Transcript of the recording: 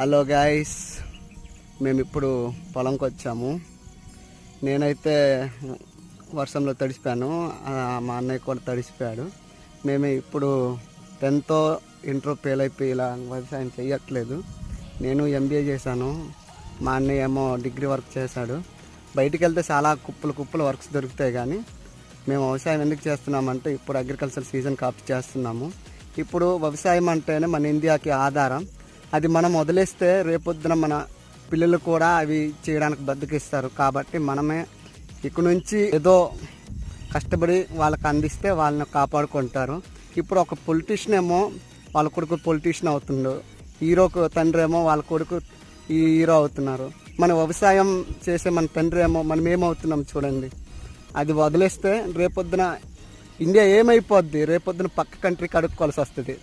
Hello guys మేము ఇప్పుడు పొలంకి వచ్చాము నేనైతే వర్షంలో తడిసిపోయాను. మా అన్నయ్య కూడా తడిసిపోయాడు. మేము ఇప్పుడు టెన్త్ ఇంటర్ ఫెయిల్ అయిపోయి ఇలా వ్యవసాయం చేయట్లేదు నేను ఎంబీఏ చేశాను. మా అన్నయ్య ఏమో డిగ్రీ వర్క్ చేశాడు. బయటికి వెళ్తే చాలా కుప్పలు కుప్పలు వర్క్స్ దొరుకుతాయి కానీ మేము వ్యవసాయం ఎందుకు చేస్తున్నామంటే ఇప్పుడు అగ్రికల్చర్ సీజన్ కాపీ చేస్తున్నాము. ఇప్పుడు వ్యవసాయం అంటేనే మన ఇండియాకి ఆధారం. అది మనం వదిలేస్తే రేపొద్దున మన పిల్లలు కూడా అవి చేయడానికి బద్దకిస్తారు. కాబట్టి మనమే ఇక నుంచి ఏదో కష్టపడి వాళ్ళకి అందిస్తే వాళ్ళని కాపాడుకుంటారు. ఇప్పుడు ఒక పొలిటీషియన్ ఏమో వాళ్ళ కొడుకు పొలిటీషియన్ అవుతుండు. హీరోకు తండ్రి ఏమో వాళ్ళ కొడుకు ఈ హీరో అవుతున్నారు. మన వ్యవసాయం చేసే మన తండ్రి ఏమో మనం ఏమవుతున్నాం చూడండి. అది వదిలేస్తే రేపొద్దున ఇండియా ఏమైపోద్ది? రేపొద్దున పక్క కంట్రీకి అడుక్కోవాల్సి వస్తుంది.